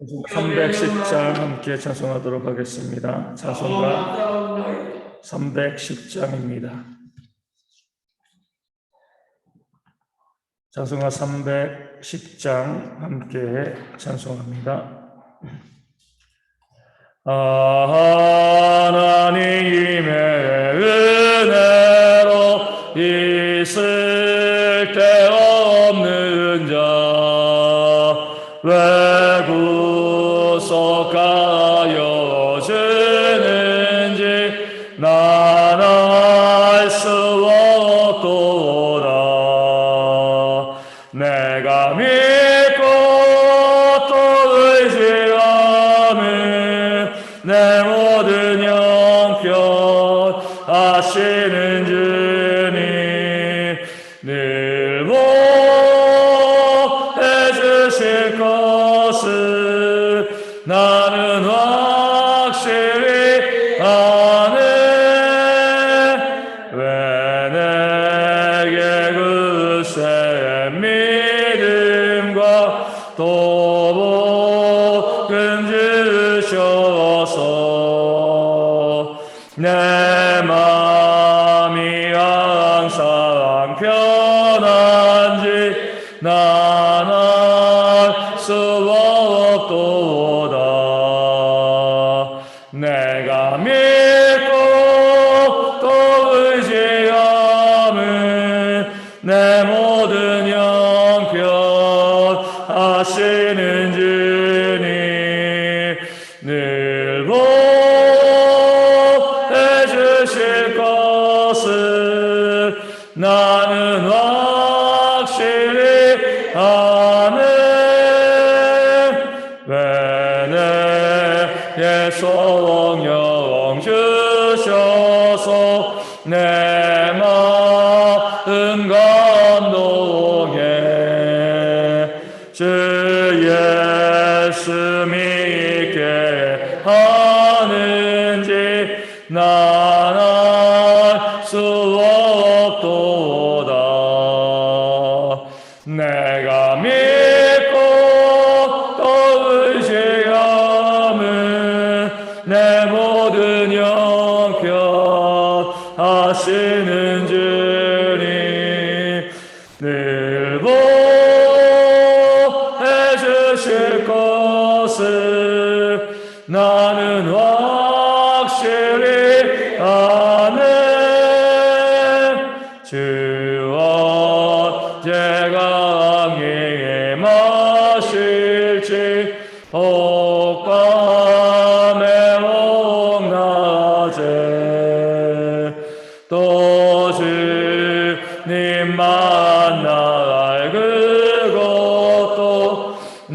310장 함께 찬송하도록 하겠습니다. 찬송가 310장입니다. 찬송가 310장 함께 찬송합니다. 하나님의 은혜로 있을 구 Oh. 마음 늘 그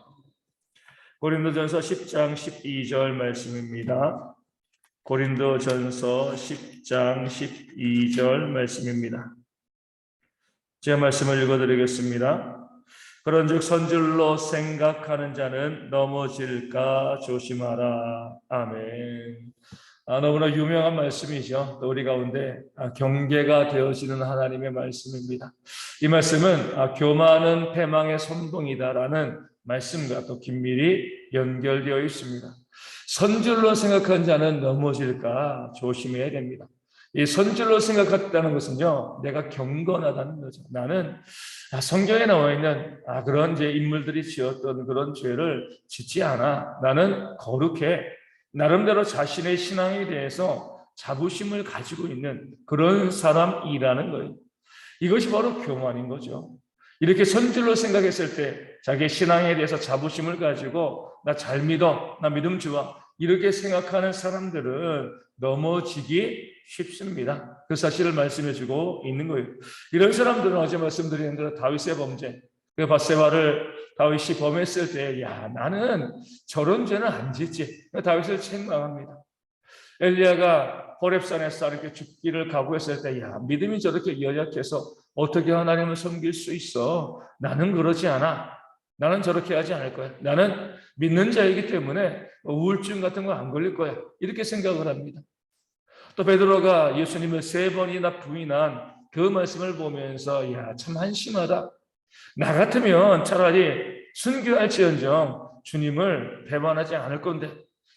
고린도전서 10장 12절 말씀입니다. 고린도전서 10장 12절 말씀입니다. 제 말씀을 읽어드리겠습니다. 그런즉 선줄로 생각하는 자는 넘어질까 조심하라. 아멘. 아, 너무나 유명한 말씀이죠. 또 우리 가운데 아, 경계가 되어지는 하나님의 말씀입니다. 이 말씀은 아, 교만은 패망의 선봉이다라는 말씀과 또 긴밀히 연결되어 있습니다. 선줄로 생각한 자는 넘어질까 조심해야 됩니다. 이 선줄로 생각했다는 것은요, 내가 경건하다는 거죠. 나는 아, 성경에 나와 있는 아, 그런 이제 인물들이 지었던 그런 죄를 짓지 않아. 나는 거룩해. 나름대로 자신의 신앙에 대해서 자부심을 가지고 있는 그런 사람이라는 거예요. 이것이 바로 교만인 거죠. 이렇게 선줄로 생각했을 때 자기 신앙에 대해서 자부심을 가지고 나 잘 믿어, 나 믿음 좋아 이렇게 생각하는 사람들은 넘어지기 쉽습니다. 그 사실을 말씀해주고 있는 거예요. 이런 사람들은 어제 말씀드린 대로 다윗의 범죄, 그 바세바를 다윗이 범했을 때, 야 나는 저런 죄는 안 짓지. 다윗을 책망합니다. 엘리야가 호렙산에서 이렇게 죽기를 각오했을 때, 야 믿음이 저렇게 연약해서 어떻게 하나님을 섬길 수 있어? 나는 그러지 않아. 나는 저렇게 하지 않을 거야. 나는 믿는 자이기 때문에 우울증 같은 거 안 걸릴 거야. 이렇게 생각을 합니다. 또 베드로가 예수님을 세 번이나 부인한 그 말씀을 보면서 야 참 한심하다. 나 같으면 차라리 순교할지언정 주님을 배반하지 않을 건데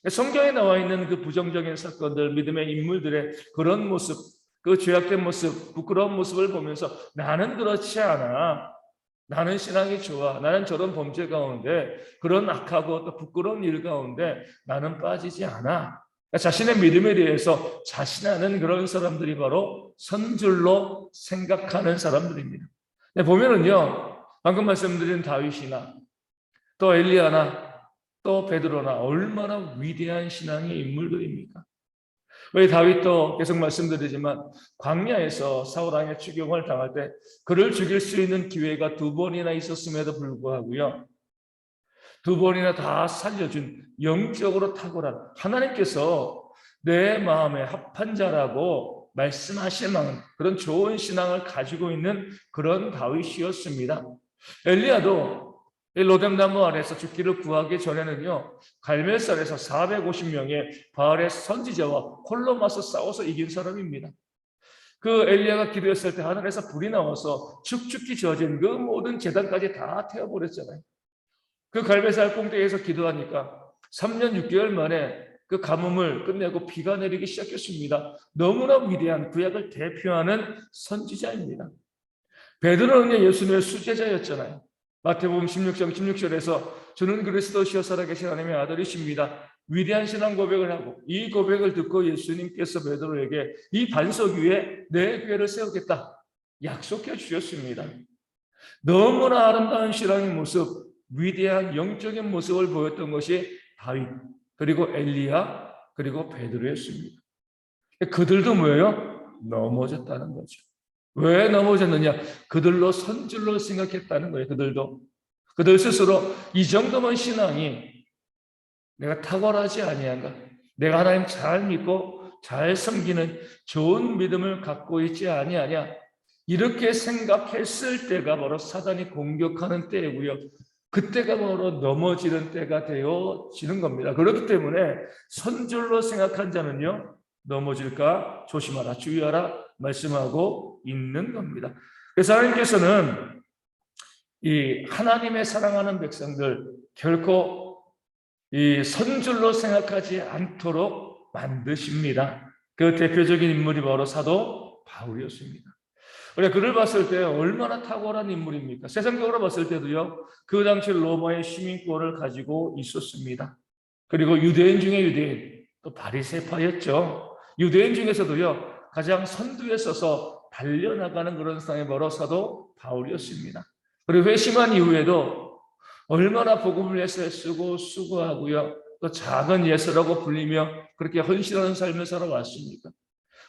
성경에 나와 있는 그 부정적인 사건들, 믿음의 인물들의 그런 모습, 그 죄악된 모습, 부끄러운 모습을 보면서 나는 그렇지 않아. 나는 신앙이 좋아. 나는 저런 범죄 가운데 그런 악하고 또 부끄러운 일 가운데 나는 빠지지 않아. 자신의 믿음에 대해서 자신하는 그런 사람들이 바로 선줄로 생각하는 사람들입니다. 네, 보면은요, 방금 말씀드린 다윗이나 또 엘리야나 또 베드로나 얼마나 위대한 신앙의 인물들입니까? 왜 다윗도 계속 말씀드리지만 광야에서 사울 왕의 추경을 당할 때 그를 죽일 수 있는 기회가 두 번이나 있었음에도 불구하고요. 두 번이나 다 살려준 영적으로 탁월한 하나님께서 내 마음에 합한 자라고 말씀하실 만한 그런 좋은 신앙을 가지고 있는 그런 다윗이었습니다. 엘리야도 로뎀나무 아래서 죽기를 구하기 전에는요, 갈멜산에서 450명의 바알의 선지자와 홀로 맞서 싸워서 이긴 사람입니다. 그 엘리야가 기도했을 때 하늘에서 불이 나와서 축축히 젖은 그 모든 재단까지 다 태워버렸잖아요. 그 갈멜산 꽁대에서 기도하니까 3년 6개월 만에 그 가뭄을 끝내고 비가 내리기 시작했습니다. 너무나 위대한 구약을 대표하는 선지자입니다. 베드로는 예수님의 수제자였잖아요. 마태복음 16장 16절에서 주는 그리스도시여 살아계신 하나님의 아들이십니다. 위대한 신앙 고백을 하고 이 고백을 듣고 예수님께서 베드로에게 이 반석 위에 내 교회를 세우겠다 약속해 주셨습니다. 너무나 아름다운 신앙의 모습, 위대한 영적인 모습을 보였던 것이 다윗 그리고 엘리야 그리고 베드로였습니다. 그들도 뭐예요? 넘어졌다는 거죠. 왜 넘어졌느냐? 그들로 선줄로 생각했다는 거예요. 그들도 그들 스스로 이 정도면 신앙이 내가 탁월하지 아니한가? 내가 하나님 잘 믿고 잘 섬기는 좋은 믿음을 갖고 있지 아니하냐? 이렇게 생각했을 때가 바로 사단이 공격하는 때이고요. 그때가 바로 넘어지는 때가 되어지는 겁니다. 그렇기 때문에 선줄로 생각한 자는요, 넘어질까 조심하라, 주의하라 말씀하고 있는 겁니다. 그래서 하나님께서는 이 하나님의 사랑하는 백성들 결코 이 선줄로 생각하지 않도록 만드십니다. 그 대표적인 인물이 바로 사도 바울이었습니다. 우리가 그를 봤을 때 얼마나 탁월한 인물입니까? 세상적으로 봤을 때도요, 그 당시 로마의 시민권을 가지고 있었습니다. 그리고 유대인 중에 유대인, 또 바리세파였죠. 유대인 중에서도요, 가장 선두에 서서 달려나가는 그런 바로 사도 바울이었습니다. 그리고 회심한 이후에도 얼마나 복음을 위해서 쓰고 수고하고요. 또 작은 예수라고 불리며 그렇게 헌신하는 삶을 살아왔습니까?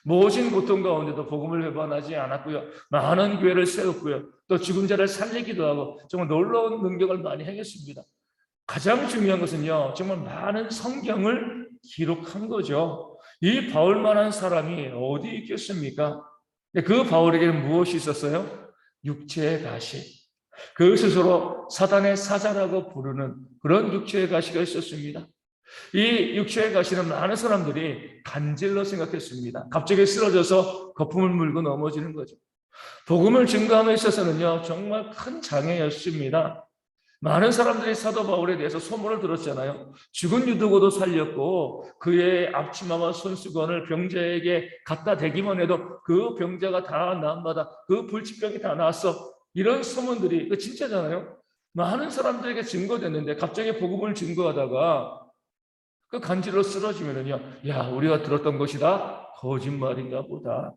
모진 고통 가운데도 복음을 배반하지 않았고요. 많은 교회를 세웠고요. 또 죽은 자를 살리기도 하고 정말 놀라운 능력을 많이 행했습니다. 가장 중요한 것은요. 정말 많은 성경을 기록한 거죠. 이 바울만한 사람이 어디 있겠습니까? 그 바울에게는 무엇이 있었어요? 육체의 가시. 그 스스로 사단의 사자라고 부르는 그런 육체의 가시가 있었습니다. 이 육체의 가시는 많은 사람들이 간질로 생각했습니다. 갑자기 쓰러져서 거품을 물고 넘어지는 거죠. 복음을 증거함에 있어서는요, 정말 큰 장애였습니다. 많은 사람들이 사도 바울에 대해서 소문을 들었잖아요. 죽은 유두고도 살렸고 그의 앞치마와 손수건을 병자에게 갖다 대기만 해도 그 병자가 다 나음마다 그 불치병이 다 나았어. 이런 소문들이 그 진짜잖아요. 많은 사람들에게 증거됐는데 갑자기 복음을 증거하다가 그 간질로 쓰러지면은요, 야 우리가 들었던 것이다 거짓말인가 보다.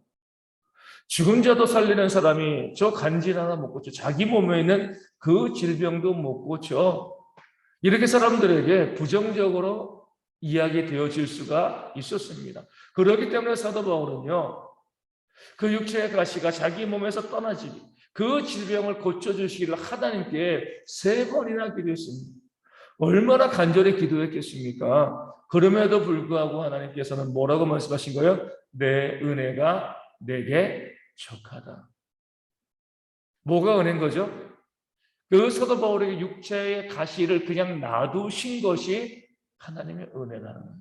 죽은 자도 살리는 사람이 저 간질 하나 못 고쳐 자기 몸에 있는 그 질병도 못 고쳐 이렇게 사람들에게 부정적으로 이야기 되어질 수가 있었습니다. 그렇기 때문에 사도 바울은요, 그 육체의 가시가 자기 몸에서 떠나지 그 질병을 고쳐주시기를 하나님께 세 번이나 기도했습니다. 얼마나 간절히 기도했겠습니까? 그럼에도 불구하고 하나님께서는 뭐라고 말씀하신 거예요? 내 은혜가 내게 족하다. 뭐가 은혜인 거죠? 그 사도 바울에게 육체의 가시를 그냥 놔두신 것이 하나님의 은혜라는 거예요.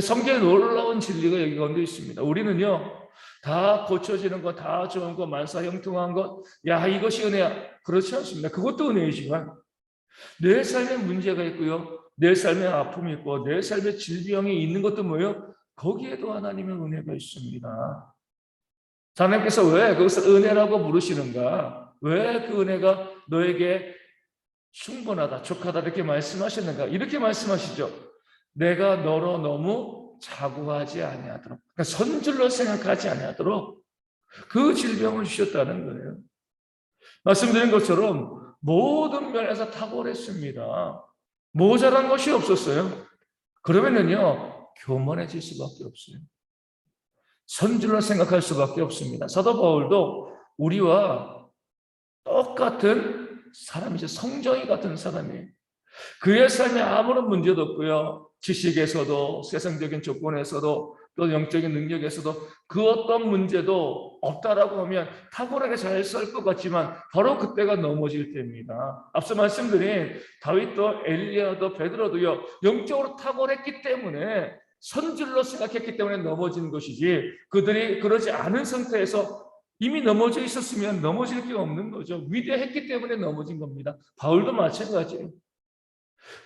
성경에 놀라운 진리가 여기 가운데 있습니다. 우리는요, 다 고쳐지는 것, 다 좋은 것, 만사 형통한 것, 야, 이것이 은혜야. 그렇지 않습니다. 그것도 은혜이지만, 내 삶에 문제가 있고요, 내 삶에 아픔이 있고, 내 삶에 질병이 있는 것도 뭐예요? 거기에도 하나님의 은혜가 있습니다. 하나님께서 왜 그것을 은혜라고 부르시는가? 왜 그 은혜가 너에게 충분하다, 족하다 이렇게 말씀하셨는가? 이렇게 말씀하시죠. 내가 너로 너무 자구하지 아니하도록, 그러니까 선줄로 생각하지 아니하도록 그 질병을 주셨다는 거예요. 말씀드린 것처럼 모든 면에서 탁월했습니다. 모자란 것이 없었어요. 그러면은요 교만해질 수밖에 없어요. 선줄로 생각할 수밖에 없습니다. 사도 바울도 우리와 똑같은 사람이죠. 성정이 같은 사람이에요. 그의 삶에 아무런 문제도 없고요. 지식에서도 세상적인 조건에서도 또 영적인 능력에서도 그 어떤 문제도 없다라고 하면 탁월하게 잘살것 같지만 바로 그때가 넘어질 때입니다. 앞서 말씀드린 다윗도 엘리야도 베드로도요 영적으로 탁월했기 때문에 선질로 생각했기 때문에 넘어진 것이지 그들이 그러지 않은 상태에서 이미 넘어져 있었으면 넘어질 게 없는 거죠. 위대했기 때문에 넘어진 겁니다. 바울도 마찬가지예요.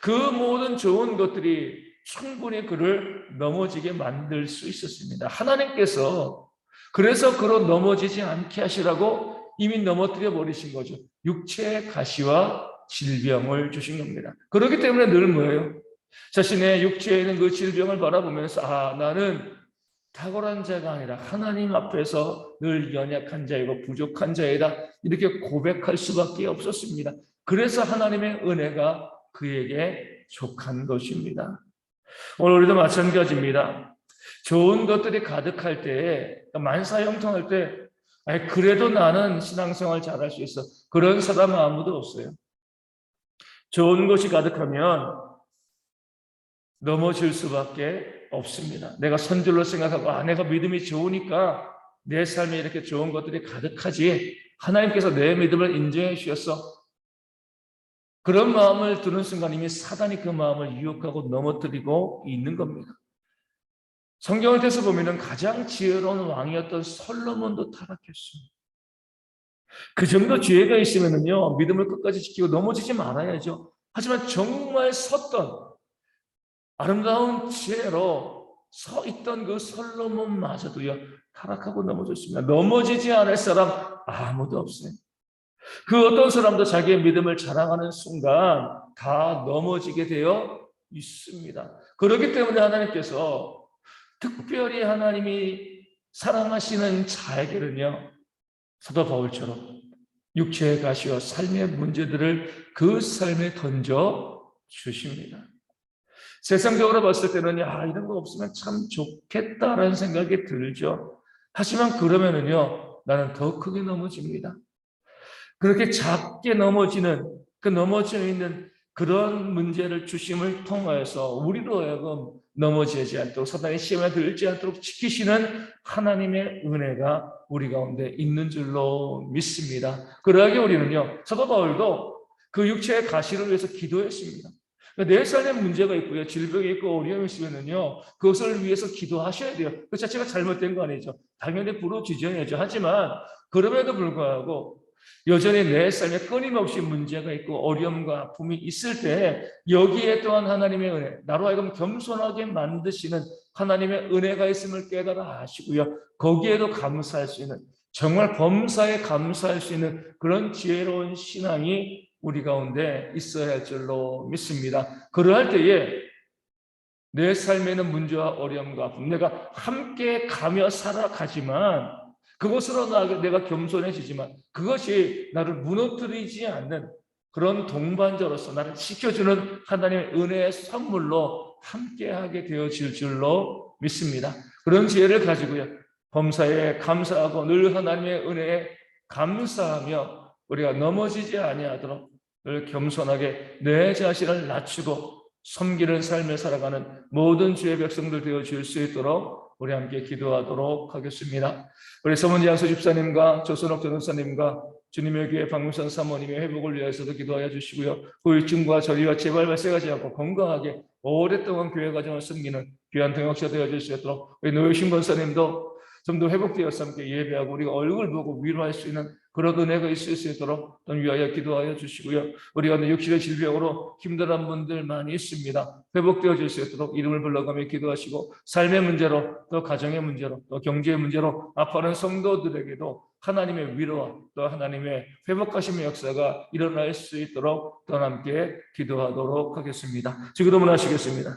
그 모든 좋은 것들이 충분히 그를 넘어지게 만들 수 있었습니다. 하나님께서 그래서 그로 넘어지지 않게 하시라고 이미 넘어뜨려 버리신 거죠. 육체의 가시와 질병을 주신 겁니다. 그렇기 때문에 늘 뭐예요? 자신의 육체에 있는 그 질병을 바라보면서 아 나는 탁월한 자가 아니라 하나님 앞에서 늘 연약한 자이고 부족한 자이다 이렇게 고백할 수밖에 없었습니다. 그래서 하나님의 은혜가 그에게 족한 것입니다. 오늘 우리도 마찬가지입니다. 좋은 것들이 가득할 때, 만사 형통할 때, 아니, 그래도 나는 신앙생활 잘할 수 있어. 그런 사람 은 아무도 없어요. 좋은 것이 가득하면 넘어질 수밖에 없습니다. 내가 선줄로 생각하고, 아, 내가 믿음이 좋으니까 내 삶에 이렇게 좋은 것들이 가득하지. 하나님께서 내 믿음을 인정해 주셨어. 그런 마음을 드는 순간 이미 사단이 그 마음을 유혹하고 넘어뜨리고 있는 겁니다. 성경을 통해서 보면 가장 지혜로운 왕이었던 솔로몬도 타락했습니다. 그 정도 지혜가 있으면요 믿음을 끝까지 지키고 넘어지지 말아야죠. 하지만 정말 섰던 아름다운 지혜로 서 있던 그 솔로몬마저도요 타락하고 넘어졌습니다. 넘어지지 않을 사람 아무도 없어요. 그 어떤 사람도 자기의 믿음을 자랑하는 순간 다 넘어지게 되어 있습니다. 그렇기 때문에 하나님께서 특별히 하나님이 사랑하시는 자에게는요, 사도 바울처럼 육체의 가시와 삶의 문제들을 그 삶에 던져 주십니다. 세상적으로 봤을 때는 야 이런 거 없으면 참 좋겠다라는 생각이 들죠. 하지만 그러면은요 나는 더 크게 넘어집니다. 그렇게 작게 넘어지는 그 넘어져 있는 그런 문제를 주심을 통하여서 우리로 하여금 넘어지지 않도록 사단의 시험에 들지 않도록 지키시는 하나님의 은혜가 우리 가운데 있는 줄로 믿습니다. 그러하게 우리는요, 사도 바울도 그 육체의 가시를 위해서 기도했습니다. 내 삶에 문제가 있고요, 질병이 있고 어려움이 있으면요, 그것을 위해서 기도하셔야 돼요. 그 자체가 잘못된 거 아니죠. 당연히 부르짖어야죠. 하지만 그럼에도 불구하고 여전히 내 삶에 끊임없이 문제가 있고 어려움과 아픔이 있을 때 여기에 또한 하나님의 은혜, 나로 하여금 겸손하게 만드시는 하나님의 은혜가 있음을 깨달아 아시고요. 거기에도 감사할 수 있는 정말 범사에 감사할 수 있는 그런 지혜로운 신앙이 우리 가운데 있어야 할 줄로 믿습니다. 그러할 때에 내 삶에는 문제와 어려움과 아픔, 내가 함께 가며 살아가지만 그것으로 나- 내가 겸손해지지만 그것이 나를 무너뜨리지 않는 그런 동반자로서 나를 지켜주는 하나님의 은혜의 선물로 함께하게 되어질 줄로 믿습니다. 그런 지혜를 가지고요. 범사에 감사하고 늘 하나님의 은혜에 감사하며 우리가 넘어지지 아니하도록 늘 겸손하게 내 자신을 낮추고 섬기는 삶을 살아가는 모든 주의 백성들 되어 줄수 있도록 우리 함께 기도하도록 하겠습니다. 우리 서문지 양수 집사님과 조선옥 전도사님과 주님의 교회 박문선 사모님의 회복을 위해서도 기도하여 주시고요. 후유증과 저리와 재발 발생하지 않고 건강하게 오랫동안 교회 가정을 섬기는 귀한 동역자 되어 있도록 우리 노유신 권사님도 좀 더 회복되어서 함께 예배하고 우리가 얼굴 보고 위로할 수 있는 그런 은혜가 있을 수 있도록 또 위하여 기도하여 주시고요. 우리가 육신의 질병으로 힘들어한 분들 많이 있습니다. 회복되어질 수 있도록 이름을 불러가며 기도하시고 삶의 문제로 또 가정의 문제로 또 경제의 문제로 아파하는 성도들에게도 하나님의 위로와 또 하나님의 회복하심의 역사가 일어날 수 있도록 또 함께 기도하도록 하겠습니다. 지금도 하시겠습니다.